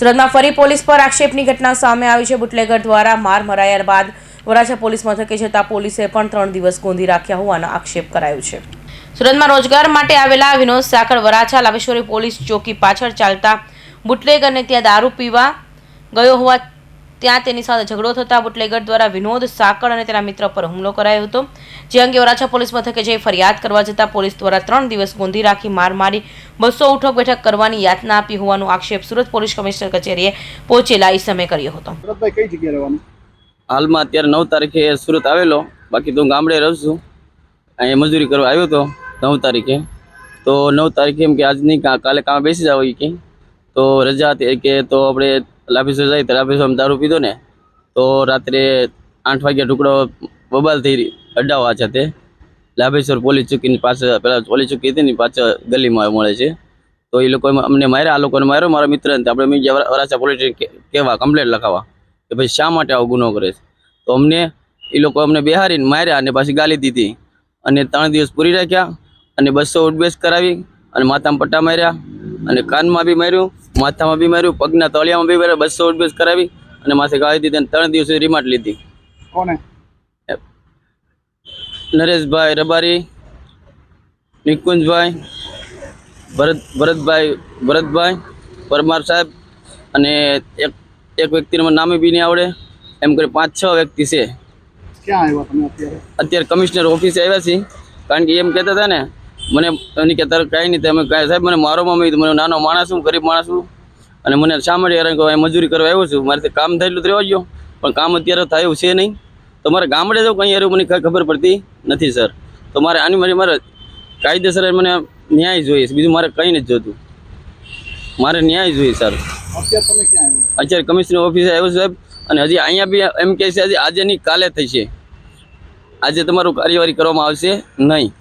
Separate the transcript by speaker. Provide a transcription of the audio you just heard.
Speaker 1: સુરતમાં ફરી પોલીસ પર આક્ષેપની ઘટના સામે આવી છે. બુટલેગર દ્વારા માર મરાયા બાદ વરાછા પોલીસ મથકે જતા પોલીસે પણ ત્રણ દિવસ ગોંધી રાખ્યા હોવાનો આક્ષેપ કરાયો છે. સુરતમાં રોજગાર માટે આવેલા વિનોદ સાકર વરાછા લાવેશ્વરી પોલીસ ચોકી પાછળ ચાલતા બુટલેગરને ત્યાં દારૂ પીવા ગયો હોવા ત્યાં તેની સાથે ઝઘડો થતા બુટલેગર દ્વારા વિનોદ સાકળ અને તેના મિત્ર પર હુમલો કરાયો હતો. જે અંગે વરાછા પોલીસ મથકે જઈ ફરિયાદ કરવા જતાં પોલીસ દ્વારા ત્રણ દિવસ ગોંધી રાખી માર મારી બસો ઉઠક બેઠક કરવાની યાતના આપી હોવાનો આક્ષેપ સુરત પોલીસ કમિશનર કચેરીએ પહોંચેલા ઈસમે કર્યો હતો.
Speaker 2: હાલમાં અત્યારે નવ તારીખે સુરત આવેલો. બાકી તો ગામડે રહું છું. અહીંયા મજૂરી કરવા આવ્યો હતો નવ તારીખે. તો નવ તારીખે એમ કે આજ નહીં કા- કાલે કામ બેસી જાવ એ કે. તો રજા હતી કે તો આપણે લાફીસર જાય તો લાફીસર દારૂ પીધો ને, તો રાત્રે આઠ વાગ્યા ટુકડો બબાલ થઈ અડાવા છે તે. લાભેશ્વર પોલીસ ચોકીની પાછળ, પેલા પોલીસ ચોકી હતી ને, પાછળ ગલીમાં મળે છે. તો એ લોકો અમને માર્યા, આ લોકોને માર્યો, મારા મિત્ર આપણે મેં વરાછા પોલીસ કહેવા કમ્પ્લેટ લખાવા કે ભાઈ શા માટે આવો ગુનો કરે છે? તો અમને એ લોકો અમને બેહારીને માર્યા અને પાછી ગાલી દીધી. અને ત્રણ દિવસ પૂરી રાખ્યા, અને બસો ઉઠબેસ કરાવી, અને માથામાં પટ્ટા માર્યા અને કાનમાં બી માર્યું માથામાં બી માર્યું પગના તળિયામાં બી માર્યું બસો ઉઠબેસ કરાવી અને માથે ગાળી દીધી અને ત્રણ દિવસ રિમાન્ડ લીધી.
Speaker 3: કોને?
Speaker 2: નરેશભાઈ રબારી નિકુંજભાઈ ભરત ભરતભાઈ ભરતભાઈ પરમાર સાહેબ અને એક એક વ્યક્તિનું નામે બી નહીં આવડે. એમ કરી પાંચ છ વ્યક્તિ છે.
Speaker 3: ક્યાં આવ્યા તમે અત્યારે?
Speaker 2: અત્યારે કમિશનર ઓફિસે આવ્યા છીએ. કારણ કે એમ કહેતા હતા ને મને એની કે તારે કાંઈ નહીં તમે કાંઈ સાહેબ મને મારો મમ્મી મને નાનો માણસ હું ગરીબ માણસ છું. અને મને શા માટે હેરાન કરો અહીં મજૂરી કરવા આવ્યો છું. મારે કામ થયેલું રહેવા ગયો પણ કામ અત્યારે થયું છે નહીં. તો મારે ગામડે જવું કંઈ એવું મને કાંઈ ખબર પડતી નથી સર. તો મારે આની મારી મારે કાયદેસર મને ન્યાય જોઈએ છે. બીજું મારે કંઈ નથી જોતું. મારે ન્યાય જોઈએ સર.
Speaker 3: અત્યારે
Speaker 2: કમિશનર ઓફિસે આવ્યો સાહેબ. અને હજી અહીંયા બી એમ કહે છે હજી આજે નહીં કાલે થશે આજે તમારું કાર્યવાહી કરવામાં આવશે નહીં.